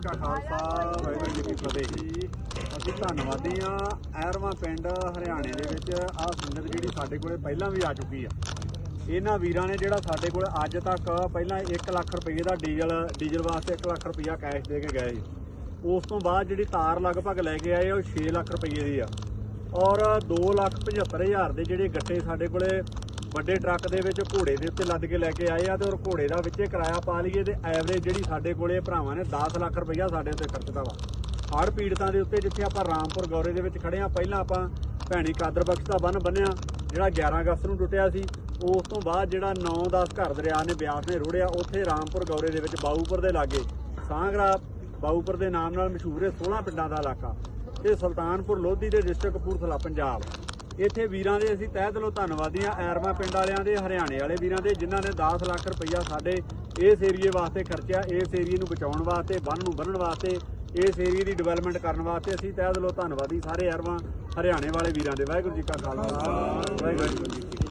ਕਾ ਖਾਲਸਾ, ਵਾਹਿਗੁਰੂ ਜੀ ਕੀ ਫਤਿਹ ਜੀ। ਅਸੀਂ ਧੰਨਵਾਦੀ ਆ ਐਰਵਾ ਪਿੰਡ ਹਰਿਆਣੇ ਦੇ ਵਿੱਚ। ਆਹ ਸੰਗਤ ਜਿਹੜੀ ਸਾਡੇ ਕੋਲੇ ਪਹਿਲਾਂ ਵੀ ਆ ਚੁੱਕੀ ਆ। ਇਹਨਾਂ ਵੀਰਾਂ ਨੇ ਜਿਹੜਾ ਸਾਡੇ ਕੋਲ ਅੱਜ ਤੱਕ ਪਹਿਲਾਂ 1 ਲੱਖ ਰੁਪਏ ਦਾ ਡੀਜ਼ਲ ਡੀਜ਼ਲ ਵਾਸਤੇ 1 ਲੱਖ ਰੁਪਇਆ ਕੈਸ਼ ਦੇ ਕੇ ਗਏ ਸੀ। ਉਸ ਤੋਂ ਬਾਅਦ ਜਿਹੜੀ ਤਾਰ ਲਗਭਗ ਲੈ ਕੇ ਆਏ, ਉਹ 6 ਲੱਖ ਰੁਪਏ ਦੀ ਆ। ਔਰ 2 ਲੱਖ 75 ਹਜ਼ਾਰ ਦੇ ਜਿਹੜੇ ਗੱਟੇ ਸਾਡੇ ਕੋਲੇ ਵੱਡੇ ਟਰੱਕ ਦੇ ਵਿੱਚ ਘੋੜੇ ਦੇ ਉੱਤੇ ਲੱਦ ਕੇ ਲੈ ਕੇ ਆਏ ਆ ਤੇ ਔਰ ਘੋੜੇ ਦਾ ਵਿੱਚੇ ਕਿਰਾਇਆ ਪਾ ਲਈਏ ਤੇ ਐਵਰੇਜ ਜਿਹੜੀ ਸਾਡੇ ਕੋਲੇ ਭਰਾਵਾਂ ਨੇ 10 ਲੱਖ ਰੁਪਈਆ ਸਾਡੇ ਉੱਤੇ ਖਰਚਦਾ ਵਾ। ਹੜ੍ਹ ਪੀੜਤਾਂ ਦੇ ਉੱਤੇ ਜਿੱਥੇ ਆਪਾਂ ਰਾਮਪੁਰ ਗੌਰੇ ਦੇ ਵਿੱਚ ਖੜੇ ਆ, ਪਹਿਲਾਂ ਆਪਾਂ ਭੈਣੀ ਕਾਦਰ ਬਖਸ਼ ਦਾ ਬੰਨ ਬੰਨਿਆ ਜਿਹੜਾ 11 ਅਗਸਤ ਨੂੰ ਟੁੱਟਿਆ ਸੀ, ਉਸ ਤੋਂ ਬਾਅਦ ਜਿਹੜਾ 9-10 ਘਰ ਦਰਿਆ ਨੇ ਬਿਆਸ ਨੇ ਰੋੜਿਆ, ਉੱਥੇ ਰਾਮਪੁਰ ਗੌਰੇ ਦੇ ਵਿੱਚ ਬਾਊਪੁਰ ਦੇ ਲਾਗੇ ਸਾਂਗਰਾ ਬਾਊਪੁਰ ਦੇ ਨਾਮ ਨਾਲ ਮਸ਼ਹੂਰ ਹੈ 16 ਪਿੰਡਾਂ ਦਾ ਇਲਾਕਾ। ਤੇ ਸੁਲਤਾਨਪੁਰ ਲੋਧੀ ਦੇ ਡਿਸਟ੍ਰਿਕਟ ਕਪੂਰਥਲਾ, ਪੰਜਾਬ। ਇੱਥੇ ਵੀਰਾਂ ਦੇ ਅਸੀਂ ਤਹਿ ਦਿਲੋਂ ਧੰਨਵਾਦੀ ਆ ਐਰਮਾ ਪਿੰਡ ਵਾਲਿਆਂ ਦੇ, ਹਰਿਆਣੇ ਵਾਲੇ ਵੀਰਾਂ ਦੇ, ਜਿਨ੍ਹਾਂ ਨੇ 10 ਲੱਖ ਰੁਪਈਆ ਸਾਡੇ ਇਸ ਏਰੀਏ ਵਾਸਤੇ ਖਰਚਿਆ, ਇਸ ਏਰੀਏ ਨੂੰ ਬਚਾਉਣ ਵਾਸਤੇ ਬੰਨ ਨੂੰ ਬੰਨਣ ਵਾਸਤੇ, ਇਸ ਏਰੀਏ ਦੀ ਡਿਵੈਲਪਮੈਂਟ ਕਰਨ ਵਾਸਤੇ ਅਸੀਂ ਤਹਿ ਦਿਲੋਂ ਧੰਨਵਾਦੀ ਸਾਰੇ ਐਰਮਾ, ਹਰਿਆਣੇ ਵਾਲੇ ਵੀਰਾਂ ਦੇ। ਵਾਹਿਗੁਰੂ ਜੀ ਕਾ ਖਾਲਸਾ, ਵਾਹਿਗੁਰੂ ਜੀ